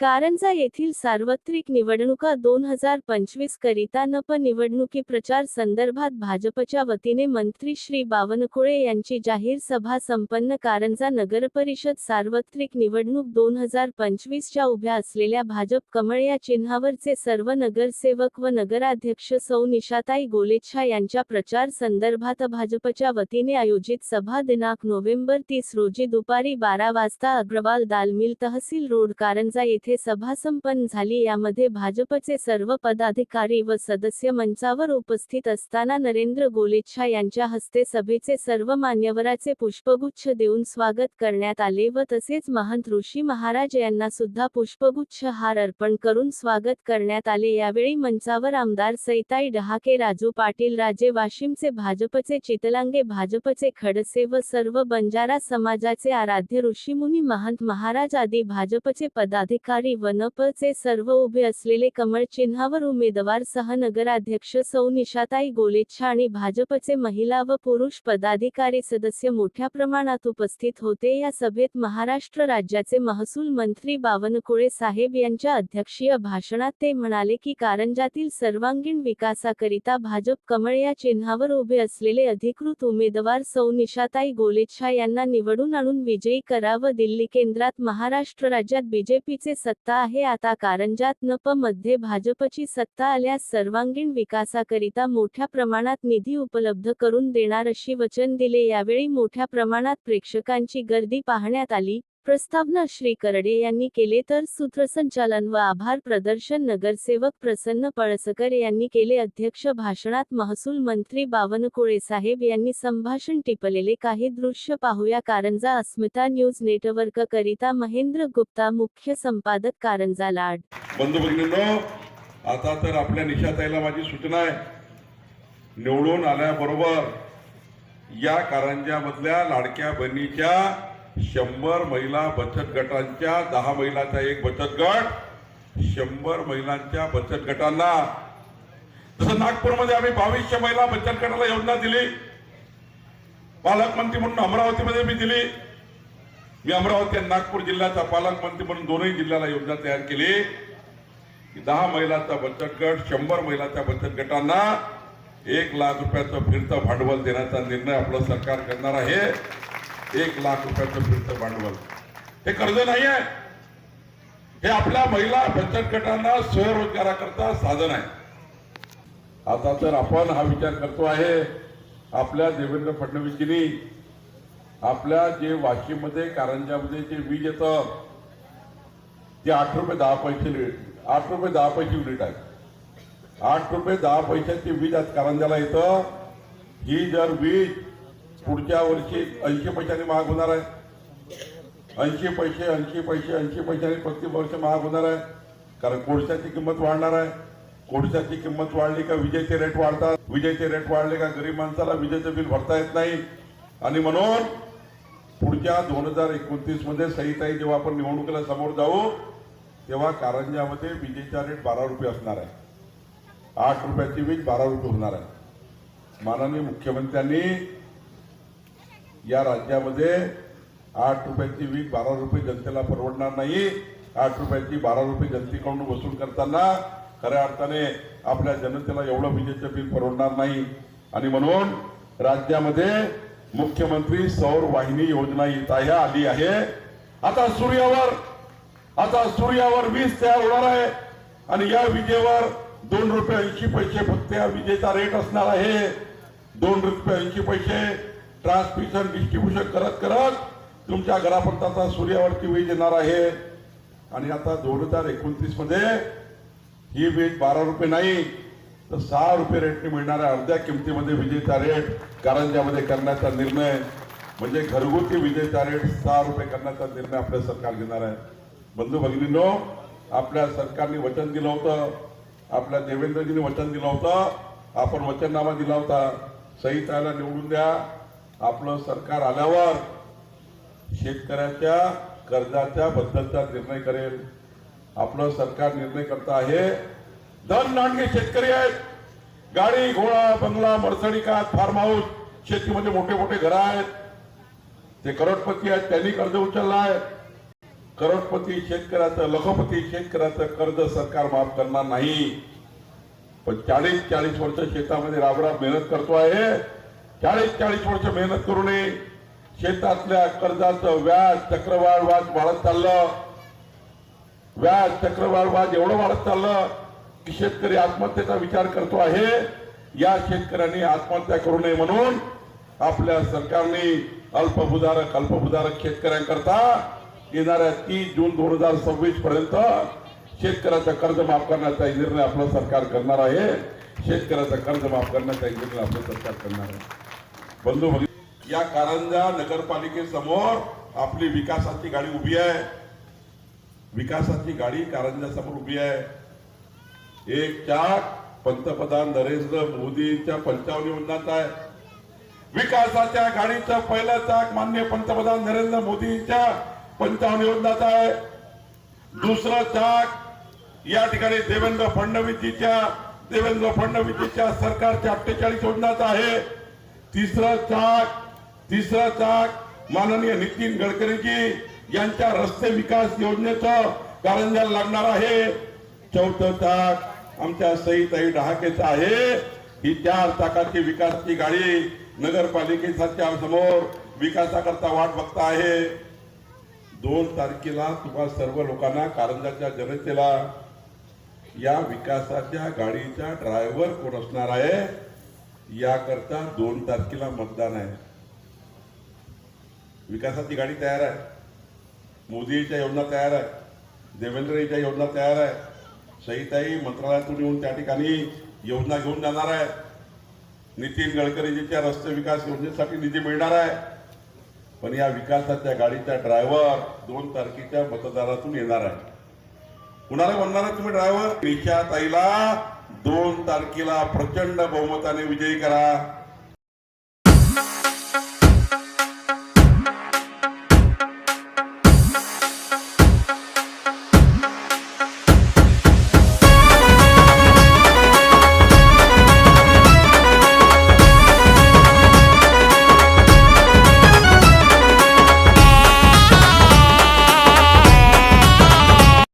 कारंजा येथील सार्वत्रिक निवडणुका दोन हजार पंचवीस करिता नप निवडणुकी प्रचार संदर्भात भाजपच्या वतीने मंत्री श्री बावनकुळे यांची जाहीर सभा संपन्न कारंजा नगरपरिषद सार्वत्रिक निवडणूक दोन हजार पंचवीसच्या उभ्या असलेल्या भाजप कमळ या चिन्हावरचे सर्व नगरसेवक व नगराध्यक्ष सौ निशाताई गोलेच्छा यांच्या प्रचार संदर्भात भाजपच्या वतीने आयोजित सभा दिनांक नोव्हेंबर तीस रोजी दुपारी बारा वाजता अग्रवाल दालमिल तहसील रोड कारंजा येथे सभा संपन्न झाली. यामध्ये भाजपचे सर्व पदाधिकारी व सदस्य मंचावर उपस्थित असताना नरेंद्र गोलेच्छा यांच्या हस्ते सभेचे सर्व मान्यवराचे पुष्पगुच्छ देऊन स्वागत करण्यात आले व तसेच महंत ऋषी महाराज यांना सुद्धा पुष्पगुच्छ हार अर्पण करून स्वागत करण्यात आले. यावेळी मंचावर आमदार सैताई डहाके राजू पाटील राजे वाशिमचे भाजपचे चितलांगे भाजपचे खडसे व सर्व बंजारा समाजाचे आराध्य ऋषीमुनी महंत महाराज आदी भाजपचे पदाधिकारी व वनपचे सर्व उभे असलेले कमळ चिन्हावर उमेदवार सहनगराध्यक्ष सौ निशाताई गोलेच्छा आणि भाजपचे महिला व पुरुष पदाधिकारी सदस्य मोठ्या प्रमाणात उपस्थित होते. या सभेत महाराष्ट्र राज्याचे महसूल मंत्री बावनकुळे साहेब यांच्या अध्यक्षीय भाषणात ते म्हणाले की कारंजातील सर्वांगीण विकासाकरिता भाजप कमळ या चिन्हावर उभे असलेले अधिकृत उमेदवार सौ निशाताई गोलेच्छा यांना निवडून आणून विजयी करा व दिल्ली केंद्रात महाराष्ट्र राज्यात बीजेपीचे सत्ता आहे. आता कारंजात नपमध्ये भाजपची सत्ता आल्यास सर्वांगीण विकासाकरिता मोठ्या प्रमाणात निधी उपलब्ध करून देणार अशी वचन दिले. यावेळी मोठ्या प्रमाणात प्रेक्षकांची गर्दी पाहण्यात आली. प्रस्तावना श्री करडे यांनी केले तर सूत्रसंचालन व आभार प्रदर्शन नगरसेवक प्रसन्न पळसकर यांनी केले. अध्यक्ष भाषणात महसूल मंत्री बावनकुळे साहेब यांनी संभाषण टिपलेले काही दृश्य पाहूया. कारंजा अस्मिता न्यूज नेटवर्क करिता महेंद्र गुप्ता मुख्य संपादक कारंजा लाड. बंधू आता तर आपल्या निशाताईला माझी सूचना आहे. निवडून आल्याबरोबर या कारंजामधल्या लाडक्या बहिणीच्या शंभर महिला बचत गटांच्या दहा महिलाचा एक बचत गट शंभर महिलांच्या बचत गटांना. जसं नागपूरमध्ये आम्ही बावीसशे महिला बचत गटाला योजना दिली. पालकमंत्री म्हणून अमरावतीमध्ये मी दिली. मी अमरावती आणि नागपूर जिल्ह्याचा पालकमंत्री म्हणून दोनही जिल्ह्याला योजना तयार केली. की दहा महिलांचा बचत गट शंभर महिलांच्या बचत गटांना एक लाख रुपयाचं फिरतं भांडवल देण्याचा निर्णय आपलं सरकार करणार आहे. एक लाख रुपयाचं फिरतं भांडवल. हे कर्ज नाही आहे हे आपल्या महिला बचत गटांना स्वयंरोजगाराकरता साधन आहे. आता तर आपण हा विचार करतो आहे आपल्या देवेंद्र फडणवीसजींनी आपल्या जे वाशीमध्ये कारंजामध्ये जे वीज येतं ते आठ रुपये दहा पैसे युनिट आठ रुपये दहा पैसे युनिट आहे आठ रुपये दहा पैशाची वीज आज कारंजाला येतं. ही जर वीज पुढच्या वर्षी ऐंशी पैशाने महाग होणार आहे. ऐंशी पैसे ऐंशी पैसे ऐंशी पैशाने प्रत्येक वर्ष महाग होणार आहे. कारण कोळशाची किंमत वाढणार आहे. कोळशाची किंमत वाढली का विजेचे रेट वाढतात. विजेचे रेट वाढले का गरीब माणसाला विजेचं बिल भरता येत नाही. आणि म्हणून पुढच्या दोन हजार एकोणतीसमध्ये सहिताई जेव्हा आपण निवडणुकीला समोर जाऊ तेव्हा कारंजामध्ये विजेचा रेट बारा रुपये असणार आहे. आठ रुपयाची वीज बारा रुपये होणार आहे. माननीय मुख्यमंत्र्यांनी या राज्यामध्ये आठ रुपयाची वीज बारा रुपये जनतेला परवडणार नाही. आठ रुपयाची बारा रुपये जनतेकडून वसूल करताना खऱ्या अर्थाने आपल्या जनतेला एवढं विजेचं बिल परवडणार नाही. आणि म्हणून राज्यामध्ये मुख्यमंत्री सौर वाहिनी योजना येत आहे आली आहे. आता सूर्यावर आता सूर्यावर वीज तयार होणार आहे. आणि या विजेवर दोन रुपये ऐंशी पैसे फक्त या विजेचा रेट असणार आहे. दोन रुपये ऐंशी पैसे ट्रान्समिशन डिस्ट्रीब्युशन करत करत तुमच्या घरापर्यंतचा सूर्यावरती वीज येणार आहे. आणि आता दोन हजार एकोणतीसमध्ये ही वीज बारा रुपये नाही तर सहा रुपये रेटने मिळणाऱ्या अर्ध्या किमतीमध्ये विजेचा रेट कारंजामध्ये करण्याचा निर्णय म्हणजे घरगुती विजेचा रेट सहा रुपये करण्याचा निर्णय आपलं सरकार घेणार आहे. बंधू भगिनींनो आपल्या सरकारने वचन दिलं होतं आपल्या देवेंद्रजींनी वचन दिलं होतं आपण वचननामा दिला होता. संहिताला निवडून द्या. आपलं सरकार आल्यावर शेतकऱ्याच्या कर्जाच्या बद्दलचा निर्णय करेल. आपलं सरकार निर्णय करता आहे. धन नांडगे शेतकरी आहेत. गाडी घोडा बंगला मर्सडिका फार्म हाऊस शेतीमध्ये मोठे मोठे घर आहेत. ते करोडपती आहेत त्यांनी कर्ज उचलला आहे. करोडपती शेतकऱ्याचं लखोपती शेतकऱ्याचं कर्ज सरकार माफ करणार नाही. पण चाळीस चाळीस वर्ष शेतामध्ये राबराब मेहनत करतो आहे. चाळीस चाळीस वर्ष मेहनत करूनही शेतातल्या कर्जाचं व्याज चक्रवाढ व्याज वाढत चाललं. व्याज चक्रवाढ व्याज एवढं वाढत चाललं की शेतकरी आत्महत्येचा विचार करतो आहे. या शेतकऱ्यांनी आत्महत्या करू नये म्हणून आपल्या सरकारने अल्पभूधारक अल्पभूधारक शेतकऱ्यांकरता येणाऱ्या तीस जून दोन हजार सव्वीस पर्यंत शेतकऱ्याचं कर्ज माफ करण्याचा निर्णय आपलं सरकार करणार आहे. शेतकऱ्याचं कर्ज माफ करण्याचा निर्णय आपलं सरकार करणार आहे. बंधू या कारंजा नगरपालिकेसमोर आपली विकासाची गाडी उभी आहे. विकासाची गाडी कारंजा समोर उभी आहे. एक चाक पंतप्रधान नरेंद्र मोदींच्या पंचावन्न योजनाचा आहे. विकासाच्या गाडीचं पहिला चाक मान्य पंतप्रधान नरेंद्र मोदींच्या पंचावन्न योजनाचा आहे. दुसरं चाक या ठिकाणी देवेंद्र फडणवीसजीच्या देवेंद्र फडणवीसजीच्या सरकारच्या अठ्ठेचाळीस योजनाचा आहे. तिसरं चाक तिसरं चाक. माननीय नितीन गडकरीजी यांच्या रस्ते विकास योजनेचं कारंजाला लागणार आहे. चौथं चाक आमच्या सईताई डहाकेचं आहे. ही चार चाकाची विकासची गाडी नगरपालिकेच्या समोर विकासाकरता वाट बघता आहे. दोन तारखेला तुम्हा सर्व लोकांना कारंजाच्या जनतेला या विकासाच्या गाडीचा ड्रायव्हर कोण असणार आहे? याकरता दोन तारखेला मतदान आहे. विकासाची गाडी तयार आहे. मोदीच्या योजना तयार आहे. देवेंद्रजीच्या योजना तयार आहे. सईताई मंत्रालयातून येऊन त्या ठिकाणी योजना घेऊन जाणार आहे. नितीन गडकरीजीच्या रस्ते विकास योजनेसाठी निधी मिळणार आहे. पण या विकासाच्या गाडीचा ड्रायव्हर दोन तारखेच्या मतदारातून येणार आहे. कुणाला म्हणणार आहे तुम्ही ड्रायव्हर? ताईला दोन तारखेला प्रचंड बहुमताने विजयी करा.